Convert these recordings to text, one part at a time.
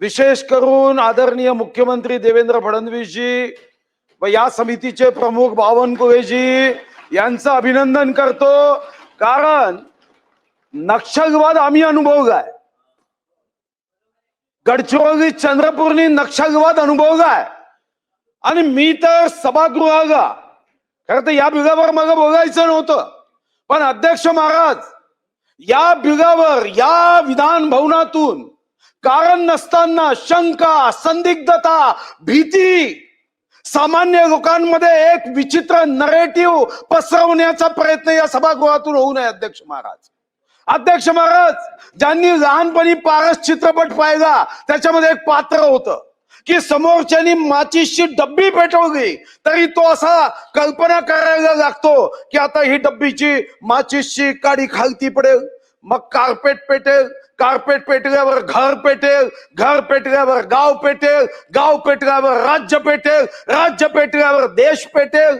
विशेष करून आदरणीय मुख्यमंत्री देवेंद्र फडणवीसजी व या समितीचे प्रमुख बावनकुळेजी यांचं अभिनंदन करतो. कारण नक्षलवाद आम्ही अनुभवलाय गडचिरोली चंद्रपूरनी नक्षलवाद अनुभवलाय आणि मी तर सभागृहाला खरं तर या बिगावर मला बोलायचं नव्हतं. पण अध्यक्ष महाराज या बिगावर या विधान भवनातून कारण नसताना शंका संदिग्धता भीती सामान्य लोकांमध्ये एक विचित्र नरेटिव्ह पसरवण्याचा प्रयत्न या सभागृहातून होऊ नये अध्यक्ष महाराज. अध्यक्ष महाराज ज्यांनी लहानपणी पारस चित्रपट पाहिला त्याच्यामध्ये एक पात्र होतं. की समोरच्यानी माचीसची डब्बी पेटवली तरी तो असा कल्पना करायला लागतो की आता ही डब्बीची माचीसची काडी खालती पडेल मग कार्पेट पेटेल कार्पेट पेटल्यावर घर पेटेल घर पेटल्यावर गाव पेटेल गाव पेटल्यावर राज्य पेटेल राज्य पेटल्यावर देश पेटेल.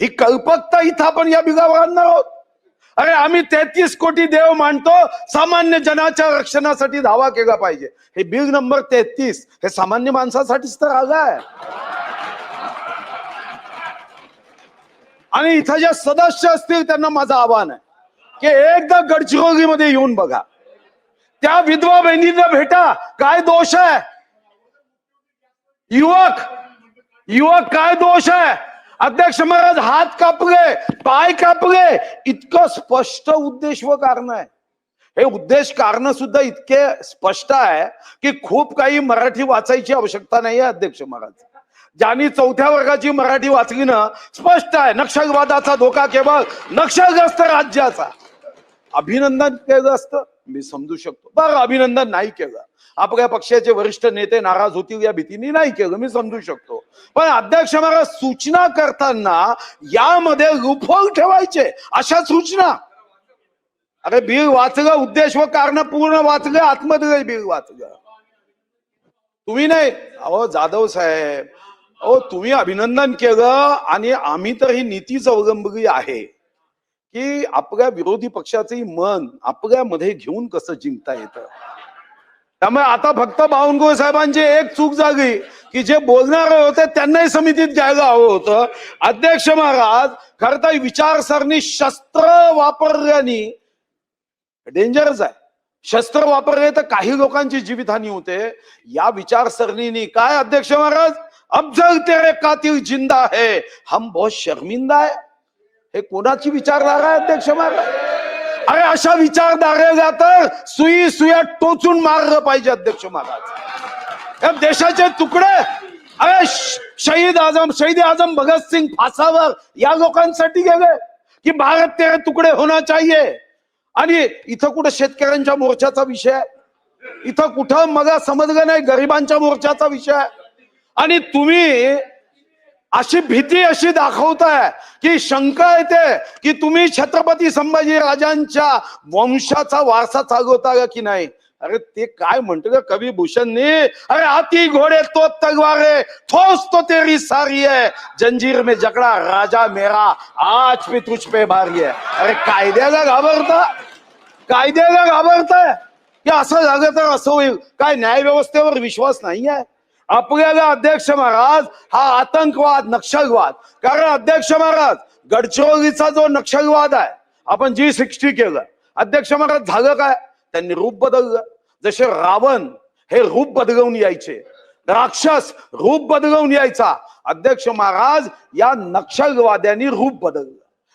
ही कल्पकता इथं आपण या बिगावर आणणार आहोत. अरे आम्ही तेहतीस कोटी देव मानतो सामान्य जनाच्या रक्षणासाठी धावा केला पाहिजे. हे बिल नंबर तेहतीस हे सामान्य माणसासाठीच तर आलं आहे. आणि इथं जे सदस्य असतील त्यांना माझं आव्हान आहे की एकदा गडचिरोलीमध्ये येऊन बघा. त्या विधवा बहिणींना भेटा काय दोष आहे? युवक युवक काय दोष आहे? अध्यक्ष महाराज हात कापले पाय कापले. इतकं स्पष्ट उद्देश व कारण आहे. हे उद्देश कारण सुद्धा इतके स्पष्ट आहे की खूप काही मराठी वाचायची आवश्यकता नाही आहे अध्यक्ष महाराज. ज्यांनी चौथ्या वर्गाची मराठी वाचली ना स्पष्ट आहे नक्षलवादाचा धोका केवळ नक्षलग्रस्त राज्याचा. अभिनंदन केलं असतं मी समजू शकतो. बरं अभिनंदन नाही केलं. आपल्या पक्षाचे वरिष्ठ नेते नाराज होतील या भीतीने नाही केलं मी समजू शकतो. पण अध्यक्ष महाराज सूचना करताना यामध्ये लुफोल ठेवायचे अशा सूचना. अरे बिल वाचलं उद्देश व कारण पूर्ण वाचलं आतमध्ये बिल वाचलं. तुम्ही नाही. अहो जाधव साहेब. अहो तुम्ही अभिनंदन केलं आणि आम्ही तर ही नीतीच अवलंबली आहे की आपल्या विरोधी पक्षाचंही मन आपल्यामध्ये घेऊन कसं जिंकता येतं? त्यामुळे आता फक्त बावनकुळे साहेबांची एक चूक झाली की जे बोलणारे होते त्यांनाही समितीत घ्यायला हवं होतं. अध्यक्ष महाराज खर तर विचारसरणी शस्त्र वापरल्याने डेंजरच आहे. शस्त्र वापरले तर काही लोकांची जीवितहानी होते. या विचारसरणीने काय अध्यक्ष महाराज? अफजल तेरे कातील जिंदा है. हम बहुत शर्मिंदा आहे हे कोणाची विचारधारा आहे अध्यक्ष महाराज? अरे अशा विचारधारेला तर सुई सुया टोचून मारलं पाहिजे अध्यक्ष महाराज. देशाचे तुकडे. अरे शहीद आजम शहीद आजम भगतसिंग फासावर या लोकांसाठी गेले की भारत तेरे तुकडे होना चाहिए. आणि इथं कुठं शेतकऱ्यांच्या मोर्चाचा विषय आहे? इथं कुठं मग समजलं नाही गरिबांच्या मोर्चाचा विषय आहे? आणि तुम्ही अशी भीती अशी दाखवताय की शंका येते की तुम्ही छत्रपती संभाजी राजांच्या वंशाचा वारसा चालवता का की नाही? अरे ते काय म्हणतो का कवी भूषणने अरे हाती घोडे तो तलवारे ठोस तो तेरी सारी आहे जंजीर में जकड़ा राजा मेरा आज भी तुझ पे भारी आहे अरे कायद्याला घाबरता? कायद्याला घाबरताय? की असं झालं तर असं होईल. काय न्याय व्यवस्थेवर विश्वास नाही आहे आपल्याला अध्यक्ष महाराज हा आतंकवाद नक्षलवाद. कारण अध्यक्ष महाराज गडचिरोलीचा जो नक्षलवाद आहे आपण जी सिक्स्टी केलं अध्यक्ष महाराज झालं काय? त्यांनी रूप बदललं. जसे रावण हे रूप बदलवून यायचे राक्षस रूप बदलवून यायचा अध्यक्ष महाराज या नक्षलवाद्यांनी रूप बदललं.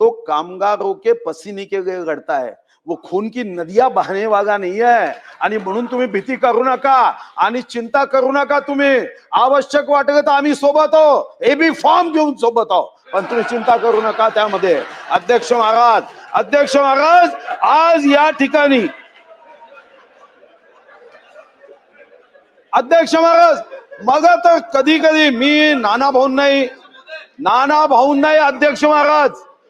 तो कामगारों के पसीने के घडता है। वो खून की नदिया बहने वाला नाही आहे आणि म्हणून तुम्ही भीती करू नका आणि चिंता करू नका तुम्ही। आवश्यक वाटलं तर आम्ही सोबत आहो। हे बी फॉर्म घेऊन सोबत आहो। पण तुम्ही चिंता करू नका त्यामध्ये। अध्यक्ष महाराज अध्यक्ष महाराज आज या ठिकाणी। अध्यक्ष महाराज मग तर कधी कधी मी नाना भाऊ नाही। नाना भाऊ नाही अध्यक्ष महाराज।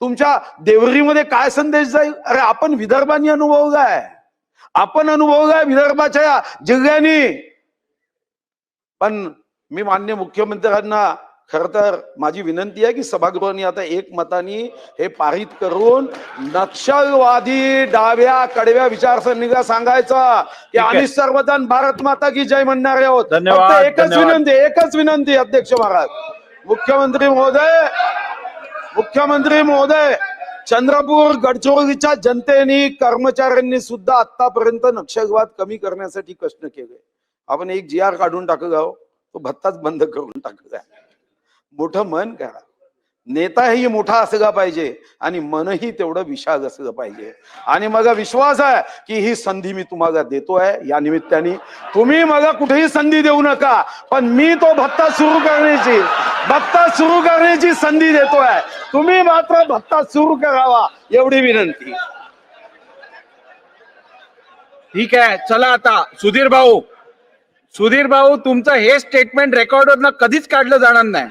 तुमच्या देवरीमध्ये काय संदेश जाईल? अरे आपण विदर्भानी अनुभवलाय आपण अनुभवलाय विदर्भाच्या या जिल्ह्यांनी पण मी मान्य मुख्यमंत्र्यांना खर तर माझी विनंती आहे की सभागृहाने आता एक मतानी हे पारित करून नक्षलवादी डाव्या कडव्या विचारसरणीला सांगायचं की. आम्ही सर्वजण भारत माता की जय म्हणणारे आहोत. एकच. विनंती एकच विनंती अध्यक्ष महाराज. मुख्यमंत्री महोदय मुख्यमंत्री महोदय चंद्रपूर गडचिरोलीच्या जनतेने कर्मचाऱ्यांनी सुद्धा आतापर्यंत नक्षलवाद कमी करण्यासाठी कष्ट केले. आपण एक जी आर काढून टाकत आहो, तो भत्ताच बंद करून टाकला मोठं मन करा. नेताही मोठा असला पाहिजे आणि मनही तेवढं विशाल असलं पाहिजे. आणि मला विश्वास आहे की ही संधी मी तुम्हाला देतोय. या निमित्ताने तुम्ही मला कुठेही संधी देऊ नका पण मी तो भत्ता सुरू करण्याची भत्ता सुरू करण्याची संधी देतोय. तुम्ही मात्र भत्ता सुरू करावा एवढी विनंती. ठीक आहे चला आता. सुधीर भाऊ सुधीर भाऊ तुमचं हे स्टेटमेंट रेकॉर्डवर कधीच काढलं जाणार नाही.